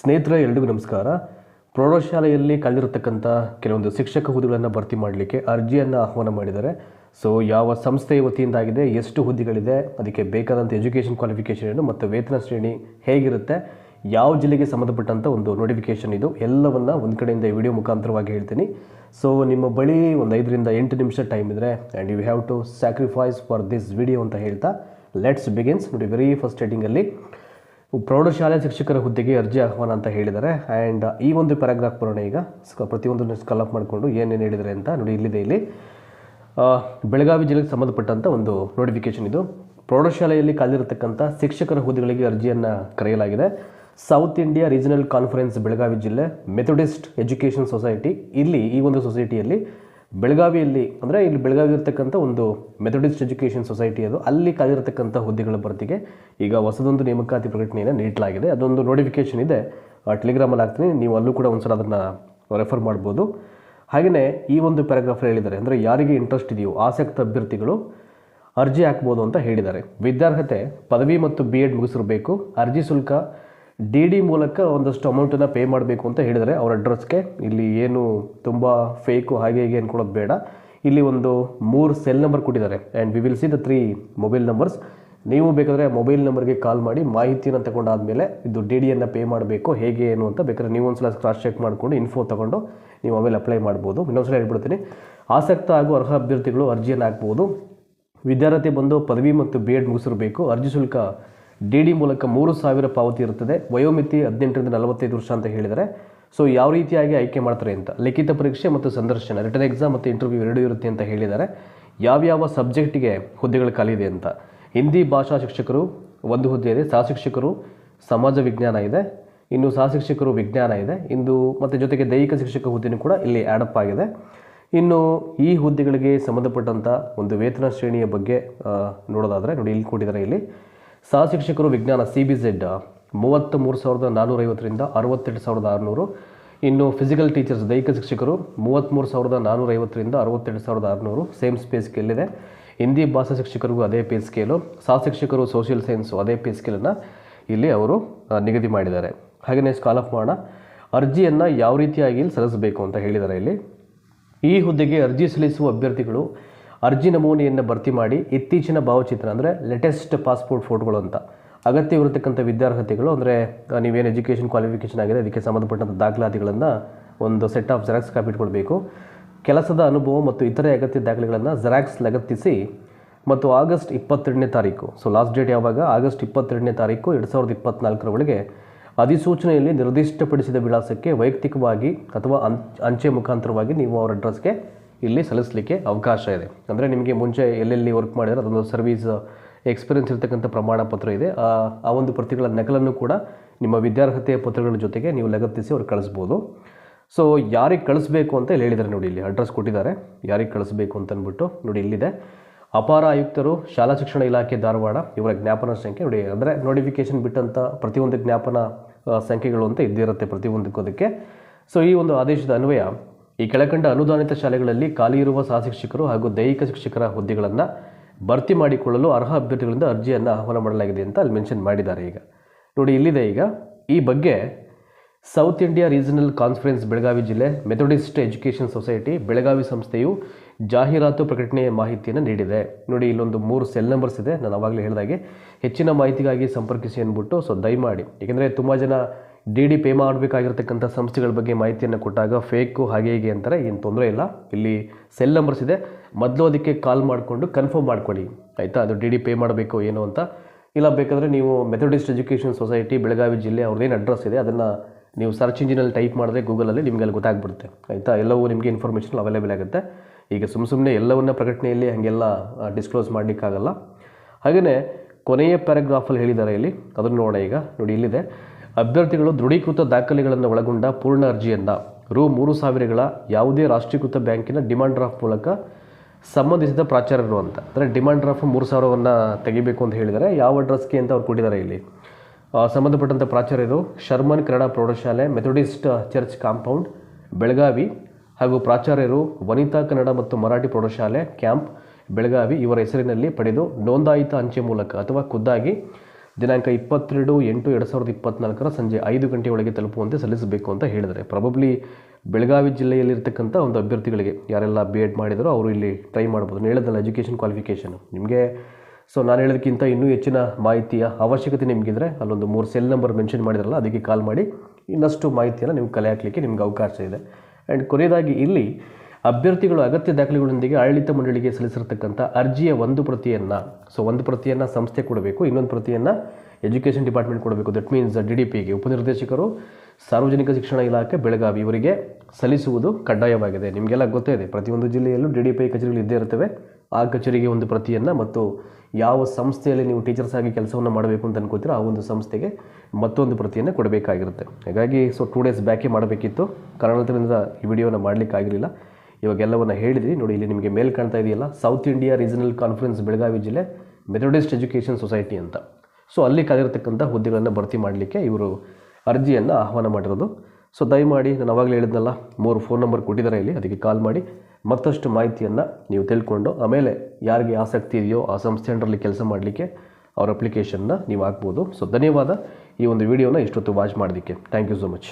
ಸ್ನೇಹಿತರೆ, ಎಲ್ರಿಗೂ ನಮಸ್ಕಾರ. ಪ್ರೌಢಶಾಲೆಯಲ್ಲಿ ಕಳೆದಿರತಕ್ಕಂಥ ಕೆಲವೊಂದು ಶಿಕ್ಷಕ ಹುದ್ದೆಗಳನ್ನು ಭರ್ತಿ ಮಾಡಲಿಕ್ಕೆ ಅರ್ಜಿಯನ್ನು ಆಹ್ವಾನ ಮಾಡಿದ್ದಾರೆ. ಸೊ ಯಾವ ಸಂಸ್ಥೆಯ ವತಿಯಿಂದ ಆಗಿದೆ ಎಷ್ಟು ಹುದ್ದೆಗಳಿದೆ, ಅದಕ್ಕೆ ಬೇಕಾದಂಥ ಎಜುಕೇಷನ್ ಕ್ವಾಲಿಫಿಕೇಷನ್ ಏನು ಮತ್ತು ವೇತನ ಶ್ರೇಣಿ ಹೇಗಿರುತ್ತೆ, ಯಾವ ಜಿಲ್ಲೆಗೆ ಸಂಬಂಧಪಟ್ಟಂಥ ಒಂದು ನೋಟಿಫಿಕೇಷನ್ ಇದು, ಎಲ್ಲವನ್ನು ಒಂದು ಕಡೆಯಿಂದ ಈ ವಿಡಿಯೋ ಮುಖಾಂತರವಾಗಿ ಹೇಳ್ತೀನಿ. ಸೊ ನಿಮ್ಮ ಬಳಿ ಒಂದು ಐದರಿಂದ ಎಂಟು ನಿಮಿಷ ಟೈಮ್ ಇದ್ದರೆ and you have to sacrifice for this video ಅಂತ ಹೇಳ್ತಾ ಲೆಟ್ಸ್ ಬಿಗಿನ್ಸ್ ನೋಡಿ ವೆರಿ ಫಸ್ಟ್ ಸ್ಟೇಟಿಂಗಲ್ಲಿ ಪ್ರೌಢಶಾಲೆ ಶಿಕ್ಷಕರ ಹುದ್ದೆಗೆ ಅರ್ಜಿ ಆಹ್ವಾನ ಅಂತ ಹೇಳಿದ್ದಾರೆ. ಆ್ಯಂಡ್ ಈ ಒಂದು ಪ್ಯಾರಾಗ್ರಾಫ್ ಬರೋಣ ಈಗ. ಪ್ರತಿಯೊಂದನ್ನು ಸ್ಕಲಪ್ ಮಾಡಿಕೊಂಡು ಏನೇನು ಹೇಳಿದರೆ ಅಂತ ನೋಡಿ, ಇಲ್ಲಿದೆ ಇಲ್ಲಿ. ಬೆಳಗಾವಿ ಜಿಲ್ಲೆಗೆ ಸಂಬಂಧಪಟ್ಟಂಥ ಒಂದು ನೋಟಿಫಿಕೇಶನ್ ಇದು. ಪ್ರೌಢಶಾಲೆಯಲ್ಲಿ ಕಾಲಿರತಕ್ಕಂಥ ಶಿಕ್ಷಕರ ಹುದ್ದೆಗಳಿಗೆ ಅರ್ಜಿಯನ್ನು ಕರೆಯಲಾಗಿದೆ. South India regional conference Belagavi ಜಿಲ್ಲೆ ಮೆಥೋಡಿಸ್ಟ್ ಎಜುಕೇಷನ್ ಸೊಸೈಟಿ ಇಲ್ಲಿ ಈ ಒಂದು ಸೊಸೈಟಿಯಲ್ಲಿ ಬೆಳಗಾವಿಯಲ್ಲಿ, ಅಂದರೆ ಇಲ್ಲಿ ಬೆಳಗಾವಿ ಇರ್ತಕ್ಕಂಥ ಒಂದು ಮೆಥಡಿಸ್ಟ್ ಎಜುಕೇಷನ್ ಸೊಸೈಟಿ ಅದು, ಅಲ್ಲಿ ಕಾದಿರತಕ್ಕಂಥ ಹುದ್ದೆಗಳ ಭರ್ತಿಗೆ ಈಗ ಹೊಸದೊಂದು ನೇಮಕಾತಿ ಪ್ರಕಟಣೆಯನ್ನು ನೀಡಲಾಗಿದೆ. ಅದೊಂದು ನೋಟಿಫಿಕೇಶನ್ ಇದೆ. ಟೆಲಿಗ್ರಾಮಲ್ಲಿ ಹಾಕ್ತೀನಿ. ನೀವು ಅಲ್ಲೂ ಕೂಡ ಒಂದ್ಸಲ ಅದನ್ನು ರೆಫರ್ ಮಾಡ್ಬೋದು. ಹಾಗೆಯೇ ಈ ಒಂದು ಪ್ಯಾರಾಗ್ರಾಫ್ ಹೇಳಿದ್ದಾರೆ. ಅಂದರೆ ಯಾರಿಗೆ ಇಂಟ್ರೆಸ್ಟ್ ಇದೆಯೋ, ಆಸಕ್ತ ಅಭ್ಯರ್ಥಿಗಳು ಅರ್ಜಿ ಹಾಕ್ಬೋದು ಅಂತ ಹೇಳಿದ್ದಾರೆ. ವಿದ್ಯಾರ್ಹತೆ ಪದವಿ ಮತ್ತು ಬಿ ಎಡ್ ಮುಗಿಸಿರಬೇಕು. ಅರ್ಜಿ ಶುಲ್ಕ ಡಿ ಡಿ ಮೂಲಕ ಒಂದಷ್ಟು ಅಮೌಂಟನ್ನು ಪೇ ಮಾಡಬೇಕು ಅಂತ ಹೇಳಿದರೆ ಅವ್ರ ಅಡ್ರೆಸ್ಗೆ ಇಲ್ಲಿ ಏನು ತುಂಬ ಫೇಕು ಹಾಗೆ ಹೀಗೆ ಅಂದ್ಕೊಳ್ಳೋದು ಬೇಡ. ಇಲ್ಲಿ ಒಂದು ಮೂರು ಸೆಲ್ ನಂಬರ್ ಕೊಟ್ಟಿದ್ದಾರೆ. And we will see the three mobile numbers ನೀವು ಬೇಕಾದರೆ ಮೊಬೈಲ್ ನಂಬರ್ಗೆ ಕಾಲ್ ಮಾಡಿ ಮಾಹಿತಿಯನ್ನು ತಗೊಂಡಾದ್ಮೇಲೆ ಇದು ಡಿ ಡಿಯನ್ನು ಪೇ ಮಾಡಬೇಕು, ಹೇಗೆ, ಏನು ಅಂತ ಬೇಕಾದ್ರೆ ನೀವು ಒಂದ್ಸಲ ಕ್ರಾಸ್ ಚೆಕ್ ಮಾಡಿಕೊಂಡು ಇನ್ಫೋ ತೊಗೊಂಡು ನೀವು ಆಮೇಲೆ ಅಪ್ಲೈ ಮಾಡ್ಬೋದು. ಇನ್ನೊಂದ್ಸಲ ಹೇಳ್ಬಿಡ್ತೀನಿ. ಆಸಕ್ತ ಹಾಗೂ ಅರ್ಹ ಅಭ್ಯರ್ಥಿಗಳು ಅರ್ಜಿಯನ್ನು ಹಾಕ್ಬೋದು. ವಿದ್ಯಾರ್ಥಿ ಬಂದು ಪದವಿ ಮತ್ತು ಬಿ ಎಡ್ ಮುಗಿಸಿರಬೇಕು. ಅರ್ಜಿ ಶುಲ್ಕ ಡಿ ಡಿ ಮೂಲಕ ಮೂರು ಸಾವಿರ ಪಾವತಿ ಇರುತ್ತದೆ. ವಯೋಮಿತಿ ಹದಿನೆಂಟರಿಂದ ನಲವತ್ತೈದು ವರ್ಷ ಅಂತ ಹೇಳಿದರೆ ಸೊ ಯಾವ ರೀತಿಯಾಗಿ ಆಯ್ಕೆ ಮಾಡ್ತಾರೆ ಅಂತ? ಲಿಖಿತ ಪರೀಕ್ಷೆ ಮತ್ತು ಸಂದರ್ಶನ ರಿಟರ್ನ್ ಎಕ್ಸಾಮ್ ಮತ್ತು ಇಂಟರ್ವ್ಯೂ ಎರಡೂ ಇರುತ್ತೆ ಅಂತ ಹೇಳಿದ್ದಾರೆ. ಯಾವ್ಯಾವ ಸಬ್ಜೆಕ್ಟಿಗೆ ಹುದ್ದೆಗಳು ಖಾಲಿ ಇದೆ ಅಂತ? ಹಿಂದಿ ಭಾಷಾ ಶಿಕ್ಷಕರು ಒಂದು ಹುದ್ದೆ ಇದೆ. ಸಹ ಶಿಕ್ಷಕರು ಸಮಾಜ ವಿಜ್ಞಾನ ಇದೆ. ಇನ್ನು ಸಹ ಶಿಕ್ಷಕರು ವಿಜ್ಞಾನ ಇದೆ. ಇಂದು ಮತ್ತು ಜೊತೆಗೆ ದೈಹಿಕ ಶಿಕ್ಷಕ ಹುದ್ದೆನೂ ಕೂಡ ಇಲ್ಲಿ ಆ್ಯಡಪ್ ಆಗಿದೆ. ಇನ್ನು ಈ ಹುದ್ದೆಗಳಿಗೆ ಸಂಬಂಧಪಟ್ಟಂಥ ಒಂದು ವೇತನ ಶ್ರೇಣಿಯ ಬಗ್ಗೆ ನೋಡೋದಾದರೆ ನೋಡಿ, ಇಲ್ಲಿ ಕೊಟ್ಟಿದ್ದಾರೆ ಇಲ್ಲಿ. ಸಹ ಶಿಕ್ಷಕರು ವಿಜ್ಞಾನ ಸಿ ಬಿ ಝೆಡ್ ಮೂವತ್ತ್ ಮೂರು ಸಾವಿರದ ನಾನ್ನೂರೈವತ್ತರಿಂದ ಅರವತ್ತೆರಡು ಸಾವಿರದ ಆರುನೂರು. ಇನ್ನು ಫಿಸಿಕಲ್ ಟೀಚರ್ಸ್ ದೈಹಿಕ ಶಿಕ್ಷಕರು ಮೂವತ್ತ್ಮೂರು ಸಾವಿರದ ನಾನ್ನೂರೈವತ್ತರಿಂದ ಅರವತ್ತೆರಡು ಸಾವಿರದ ಆರುನೂರು. ಸೇಮ್ ಸ್ಪೇ ಸ್ಕೇಲ್ ಇದೆ. ಹಿಂದಿ ಭಾಷಾ ಶಿಕ್ಷಕರಿಗೂ ಅದೇ ಪೇ ಸ್ಕೇಲು ಸಹ ಶಿಕ್ಷಕರು ಸೋಷಿಯಲ್ ಸೈನ್ಸು ಅದೇ ಪೇ ಸ್ಕೇಲನ್ನು ಇಲ್ಲಿ ಅವರು ನಿಗದಿ ಮಾಡಿದ್ದಾರೆ. ಹಾಗೆಯೇ ಸ್ಕಾಲಪ್ ಮಾಡೋಣ ಅರ್ಜಿಯನ್ನು ಯಾವ ರೀತಿಯಾಗಿ ಇಲ್ಲಿ ಸಲ್ಲಿಸಬೇಕು ಅಂತ ಹೇಳಿದ್ದಾರೆ ಇಲ್ಲಿ. ಈ ಹುದ್ದೆಗೆ ಅರ್ಜಿ ಸಲ್ಲಿಸುವ ಅಭ್ಯರ್ಥಿಗಳು ಅರ್ಜಿ ನಮೂನೆಯನ್ನು ಭರ್ತಿ ಮಾಡಿ ಇತ್ತೀಚಿನ ಭಾವಚಿತ್ರ ಅಂದರೆ ಲೇಟೆಸ್ಟ್ ಪಾಸ್ಪೋರ್ಟ್ ಫೋಟೋಗಳು ಅಂತ. ಅಗತ್ಯವಿರತಕ್ಕಂಥ ವಿದ್ಯಾರ್ಹತೆಗಳು ಅಂದರೆ ನೀವೇನು ಎಜುಕೇಷನ್ ಕ್ವಾಲಿಫಿಕೇಷನ್ ಆಗಿದೆ, ಅದಕ್ಕೆ ಸಂಬಂಧಪಟ್ಟಂಥ ದಾಖಲಾತಿಗಳನ್ನು ಒಂದು ಸೆಟ್ ಆಫ್ ಜೆರಾಕ್ಸ್ ಕಾಪಿ ಇಟ್ಕೊಳ್ಬೇಕು. ಕೆಲಸದ ಅನುಭವ ಮತ್ತು ಇತರೆ ಅಗತ್ಯ ದಾಖಲೆಗಳನ್ನು ಜೆರಾಕ್ಸ್ ಲಗತ್ತಿಸಿ, ಮತ್ತು ಆಗಸ್ಟ್ ಇಪ್ಪತ್ತೆರಡನೇ ತಾರೀಕು ಸೊ ಲಾಸ್ಟ್ ಡೇಟ್ ಯಾವಾಗ? ಆಗಸ್ಟ್ ಇಪ್ಪತ್ತೆರಡನೇ ತಾರೀಕು ಎರಡು ಸಾವಿರದ ಇಪ್ಪತ್ನಾಲ್ಕರ ಒಳಗೆ ಅಧಿಸೂಚನೆಯಲ್ಲಿ ನಿರ್ದಿಷ್ಟಪಡಿಸಿದ ವಿಳಾಸಕ್ಕೆ ವೈಯಕ್ತಿಕವಾಗಿ ಅಥವಾ ಅಂಚೆ ಮುಖಾಂತರವಾಗಿ ನೀವು ಅವರ ಅಡ್ರೆಸ್ಗೆ ಇಲ್ಲಿ ಸಲ್ಲಿಸಲಿಕ್ಕೆ ಅವಕಾಶ ಇದೆ. ಅಂದರೆ ನಿಮಗೆ ಮುಂಚೆ ಎಲ್ಲೆಲ್ಲಿ ವರ್ಕ್ ಮಾಡಿದ್ರೆ ಅದೊಂದು ಸರ್ವೀಸ್ ಎಕ್ಸ್ಪೀರಿಯನ್ಸ್ ಇರತಕ್ಕಂಥ ಪ್ರಮಾಣ ಪತ್ರ ಇದೆ. ಆ ಒಂದು ಪ್ರತಿಗಳ ನಕಲನ್ನು ಕೂಡ ನಿಮ್ಮ ವಿದ್ಯಾರ್ಹತೆಯ ಪತ್ರಗಳ ಜೊತೆಗೆ ನೀವು ಲಗತ್ತಿಸಿ ಅವ್ರಿಗೆ ಕಳಿಸ್ಬೋದು. ಸೊ ಯಾರಿಗೆ ಕಳಿಸ್ಬೇಕು ಅಂತ ಹೇಳಿದ್ದಾರೆ ನೋಡಿ ಇಲ್ಲಿ ಅಡ್ರೆಸ್ ಕೊಟ್ಟಿದ್ದಾರೆ. ಯಾರಿಗೆ ಕಳಿಸ್ಬೇಕು ಅಂತ ನೋಡಿ ಇಲ್ಲಿದೆ. ಅಪಾರ ಆಯುಕ್ತರು, ಶಾಲಾ ಶಿಕ್ಷಣ ಇಲಾಖೆ ಧಾರವಾಡ, ಇವರ ಜ್ಞಾಪನ ಸಂಖ್ಯೆ ನೋಡಿ, ಅಂದರೆ ನೋಟಿಫಿಕೇಶನ್ ಬಿಟ್ಟಂಥ ಪ್ರತಿಯೊಂದು ಜ್ಞಾಪನ ಸಂಖ್ಯೆಗಳು ಅಂತ ಇದ್ದಿರುತ್ತೆ ಪ್ರತಿಯೊಂದಕ್ಕೂ ಅದಕ್ಕೆ. ಸೊ ಈ ಒಂದು ಆದೇಶದ ಅನ್ವಯ ಈ ಕೆಳಕಂಡ ಅನುದಾನಿತ ಶಾಲೆಗಳಲ್ಲಿ ಖಾಲಿ ಇರುವ ಸಹ ಶಿಕ್ಷಕರು ಹಾಗೂ ದೈಹಿಕ ಶಿಕ್ಷಕರ ಹುದ್ದೆಗಳನ್ನು ಭರ್ತಿ ಮಾಡಿಕೊಳ್ಳಲು ಅರ್ಹ ಅಭ್ಯರ್ಥಿಗಳಿಂದ ಅರ್ಜಿಯನ್ನು ಆಹ್ವಾನ ಮಾಡಲಾಗಿದೆ ಅಂತ ಅಲ್ಲಿ ಮೆನ್ಷನ್ ಮಾಡಿದ್ದಾರೆ ಈಗ. ನೋಡಿ, ಇಲ್ಲಿದೆ ಈಗ. ಈ ಬಗ್ಗೆ South India regional conference Belagavi ಜಿಲ್ಲೆ ಮೆಥೋಡಿಸ್ಟ್ ಎಜುಕೇಷನ್ ಸೊಸೈಟಿ ಬೆಳಗಾವಿ ಸಂಸ್ಥೆಯು ಜಾಹೀರಾತು ಪ್ರಕಟಣೆಯ ಮಾಹಿತಿಯನ್ನು ನೀಡಿದೆ. ನೋಡಿ, ಇಲ್ಲೊಂದು ಮೂರು ಸೆಲ್ ನಂಬರ್ಸ್ ಇದೆ. ನಾನು ಆವಾಗಲೇ ಹೇಳಿದಾಗೆ ಹೆಚ್ಚಿನ ಮಾಹಿತಿಗಾಗಿ ಸಂಪರ್ಕಿಸಿ ಅಂದ್ಬಿಟ್ಟು ಸೊ ದಯಮಾಡಿ. ಏಕೆಂದರೆ ತುಂಬ ಜನ ಡಿ ಡಿ ಪೇ ಮಾಡಬೇಕಾಗಿರ್ತಕ್ಕಂಥ ಸಂಸ್ಥೆಗಳ ಬಗ್ಗೆ ಮಾಹಿತಿಯನ್ನು ಕೊಟ್ಟಾಗ ಫೇಕು ಹಾಗೆ ಹೀಗೆ ಅಂತಾರೆ, ಏನು ತೊಂದರೆ ಇಲ್ಲ. ಇಲ್ಲಿ ಸೆಲ್ ನಂಬರ್ಸ್ ಇದೆ. ಮೊದಲು ಅದಕ್ಕೆ ಕಾಲ್ ಮಾಡಿಕೊಂಡು ಕನ್ಫರ್ಮ್ ಮಾಡ್ಕೊಳ್ಳಿ. ಆಯಿತಾ? ಅದು ಡಿ ಡಿ ಪೇ ಮಾಡಬೇಕು ಏನು ಅಂತ. ಇಲ್ಲ ಬೇಕಾದರೆ ನೀವು ಮೆಥೋಡಿಸ್ಟ್ ಎಜುಕೇಷನ್ ಸೊಸೈಟಿ ಬೆಳಗಾವಿ ಜಿಲ್ಲೆ ಅವ್ರದ್ದೇನು ಅಡ್ರೆಸ್ ಇದೆ, ಅದನ್ನು ನೀವು ಸರ್ಚ್ ಇಂಜಿನಲ್ಲಿ ಟೈಪ್ ಮಾಡಿದ್ರೆ ಗೂಗಲಲ್ಲಿ ನಿಮಗೆ ಅಲ್ಲಿ ಗೊತ್ತಾಗ್ಬಿಡುತ್ತೆ. ಆಯಿತಾ? ಎಲ್ಲವೂ ನಿಮಗೆ ಇನ್ಫಾರ್ಮೇಷನ್ ಅವೈಲೇಬಲ್ ಆಗುತ್ತೆ. ಈಗ ಸುಮ್ಮ ಸುಮ್ಮನೆ ಎಲ್ಲವನ್ನ ಪ್ರಕಟಣೆಯಲ್ಲಿ ಹಾಗೆಲ್ಲ ಡಿಸ್ಕ್ಲೋಸ್ ಮಾಡಲಿಕ್ಕಾಗಲ್ಲ. ಹಾಗೆಯೇ ಕೊನೆಯ ಪ್ಯಾರಾಗ್ರಾಫಲ್ಲಿ ಹೇಳಿದ್ದಾರೆ ಇಲ್ಲಿ. ಅದನ್ನು ನೋಡೋಣ ಈಗ. ನೋಡಿ, ಇಲ್ಲಿದೆ. ಅಭ್ಯರ್ಥಿಗಳು ದೃಢೀಕೃತ ದಾಖಲೆಗಳನ್ನು ಒಳಗೊಂಡ ಪೂರ್ಣ ಅರ್ಜಿಯನ್ನು ರು ಮೂರು ಸಾವಿರಗಳ ಯಾವುದೇ ರಾಷ್ಟ್ರೀಕೃತ ಬ್ಯಾಂಕಿನ ಡಿಮ್ಯಾಂಡ್ ಡ್ರಾಫ್ಟ್ ಮೂಲಕ ಸಂಬಂಧಿಸಿದ ಪ್ರಾಚಾರ್ಯರು ಅಂತ ಅಂದರೆ ಡಿಮಾಂಡ್ ಡ್ರಾಫ್ಟ್ ಮೂರು ಸಾವಿರವನ್ನು ತೆಗಿಬೇಕು ಅಂತ ಹೇಳಿದರೆ ಯಾವ ಅಡ್ರೆಸ್ಗೆ ಅಂತ ಅವ್ರು ಕೊಟ್ಟಿದ್ದಾರೆ ಇಲ್ಲಿ? ಸಂಬಂಧಪಟ್ಟಂಥ ಪ್ರಾಚಾರ್ಯರು ಶರ್ಮನ್ ಕನ್ನಡ ಪ್ರೌಢಶಾಲೆ, ಮೆಥೋಡಿಸ್ಟ್ ಚರ್ಚ್ ಕಾಂಪೌಂಡ್, ಬೆಳಗಾವಿ. ಹಾಗೂ ಪ್ರಾಚಾರ್ಯರು ವನಿತಾ ಕನ್ನಡ ಮತ್ತು ಮರಾಠಿ ಪ್ರೌಢಶಾಲೆ, ಕ್ಯಾಂಪ್, ಬೆಳಗಾವಿ. ಇವರ ಹೆಸರಿನಲ್ಲಿ ಪಡೆದು ನೋಂದಾಯಿತ ಅಂಚೆ ಮೂಲಕ ಅಥವಾ ಖುದ್ದಾಗಿ ದಿನಾಂಕ ಇಪ್ಪತ್ತೆರಡು, ಎಂಟು, ಎರಡು ಸಾವಿರದ ಇಪ್ಪತ್ನಾಲ್ಕರ ಸಂಜೆ ಐದು ಗಂಟೆಯೊಳಗೆ ತಲುಪುವಂತೆ ಸಲ್ಲಿಸಬೇಕು ಅಂತ ಹೇಳಿದರೆ ಪ್ರಾಬಬ್ಲಿ ಬೆಳಗಾವಿ ಜಿಲ್ಲೆಯಲ್ಲಿರ್ತಕ್ಕಂಥ ಒಂದು ಅಭ್ಯರ್ಥಿಗಳಿಗೆ ಯಾರೆಲ್ಲ ಬಿ ಎಡ್ ಮಾಡಿದರೋ ಅವರು ಇಲ್ಲಿ ಟ್ರೈ ಮಾಡ್ಬೋದು. ನಾನು ಹೇಳಿದ್ನಲ್ಲ ಎಜುಕೇಷನ್ ಕ್ವಾಲಿಫಿಕೇಷನ್ ನಿಮಗೆ ಸೊ ನಾನು ಹೇಳೋದಕ್ಕಿಂತ ಇನ್ನೂ ಹೆಚ್ಚಿನ ಮಾಹಿತಿಯ ಅವಶ್ಯಕತೆ ನಿಮಗಿದ್ರೆ ಅಲ್ಲೊಂದು ಮೂರು ಸೆಲ್ ನಂಬರ್ ಮೆನ್ಷನ್ ಮಾಡಿದ್ರಲ್ಲ, ಅದಕ್ಕೆ ಕಾಲ್ ಮಾಡಿ ಇನ್ನಷ್ಟು ಮಾಹಿತಿಯನ್ನು ನೀವು ಕಲೆ ಹಾಕಲಿಕ್ಕೆ ನಿಮ್ಗೆ ಅವಕಾಶ ಇದೆ. ಆ್ಯಂಡ್ ಕೊನೆಯದಾಗಿ ಇಲ್ಲಿ ಅಭ್ಯರ್ಥಿಗಳು ಅಗತ್ಯ ದಾಖಲೆಗಳೊಂದಿಗೆ ಆಡಳಿತ ಮಂಡಳಿಗೆ ಸಲ್ಲಿಸಿರತಕ್ಕಂಥ ಅರ್ಜಿಯ ಒಂದು ಪ್ರತಿಯನ್ನು ಸೊ ಒಂದು ಪ್ರತಿಯನ್ನು ಸಂಸ್ಥೆ ಕೊಡಬೇಕು, ಇನ್ನೊಂದು ಪ್ರತಿಯನ್ನು ಎಜುಕೇಷನ್ ಡಿಪಾರ್ಟ್ಮೆಂಟ್ ಕೊಡಬೇಕು. ದಟ್ ಮೀನ್ಸ್ ಡಿ ಡಿ ಪಿಗೆ ಉಪನಿರ್ದೇಶಕರು, ಸಾರ್ವಜನಿಕ ಶಿಕ್ಷಣ ಇಲಾಖೆ, ಬೆಳಗಾವಿ ಇವರಿಗೆ ಸಲ್ಲಿಸುವುದು ಕಡ್ಡಾಯವಾಗಿದೆ. ನಿಮಗೆಲ್ಲ ಗೊತ್ತೇ ಇದೆ, ಪ್ರತಿಯೊಂದು ಜಿಲ್ಲೆಯಲ್ಲೂ ಡಿ ಡಿ ಪಿ ಕಚೇರಿಗಳು ಇದ್ದೇ ಇರ್ತವೆ. ಆ ಕಚೇರಿಗೆ ಒಂದು ಪ್ರತಿಯನ್ನು ಮತ್ತು ಯಾವ ಸಂಸ್ಥೆಯಲ್ಲಿ ನೀವು ಟೀಚರ್ಸ್ ಆಗಿ ಕೆಲಸವನ್ನು ಮಾಡಬೇಕು ಅಂತ ಅನ್ಕೋತೀರೋ ಆ ಒಂದು ಸಂಸ್ಥೆಗೆ ಮತ್ತೊಂದು ಪ್ರತಿಯನ್ನು ಕೊಡಬೇಕಾಗಿರುತ್ತೆ. ಹಾಗಾಗಿ ಸೊ ಟೂ ಡೇಸ್ ಬ್ಯಾಕೇ ಮಾಡಬೇಕಿತ್ತು. ಕಾರಣದಿಂದ ಈ ವಿಡಿಯೋನ ಮಾಡ್ಲಿಕ್ಕೆ ಆಗಿರಲಿಲ್ಲ ಇವಾಗೆಲ್ಲವನ್ನು ಹೇಳಿದ್ವಿ ನೋಡಿ, ಇಲ್ಲಿ ನಿಮಗೆ ಮೇಲ್ ಕಾಣ್ತಾ ಇದೆಯಲ್ಲ South India regional conference Belagavi ಜಿಲ್ಲೆ ಮೆಥಡಿಸ್ಟ್ ಎಜುಕೇಷನ್ ಸೊಸೈಟಿ ಅಂತ. ಸೊ ಅಲ್ಲಿ ಕಾದಿರತಕ್ಕಂಥ ಹುದ್ದೆಗಳನ್ನು ಭರ್ತಿ ಮಾಡಲಿಕ್ಕೆ ಇವರು ಅರ್ಜಿಯನ್ನು ಆಹ್ವಾನ ಮಾಡಿರೋದು. ಸೊ ದಯಮಾಡಿ, ನಾನು ಅವಾಗಲೇ ಹೇಳಿದ್ನಲ್ಲ, ಮೂರು ಫೋನ್ ನಂಬರ್ ಕೊಟ್ಟಿದ್ದಾರೆ ಇಲ್ಲಿ, ಅದಕ್ಕೆ ಕಾಲ್ ಮಾಡಿ. ಮತ್ತಷ್ಟು ಮಾಹಿತಿಯನ್ನು ನೀವು ತಿಳ್ಕೊಂಡು, ಆಮೇಲೆ ಯಾರಿಗೆ ಆಸಕ್ತಿ ಇದೆಯೋ ಆ ಸಂಸ್ಥೆ ಕೆಲಸ ಮಾಡಲಿಕ್ಕೆ ಅವ್ರ ಅಪ್ಲಿಕೇಶನ್ನ ನೀವು ಹಾಕ್ಬೋದು. ಸೊ ಧನ್ಯವಾದ ಈ ಒಂದು ವಿಡಿಯೋನ ಇಷ್ಟೊತ್ತು ವಾಚ್ ಮಾಡೋದಕ್ಕೆ ಥ್ಯಾಂಕ್ ಯು ಸೊ ಮಚ್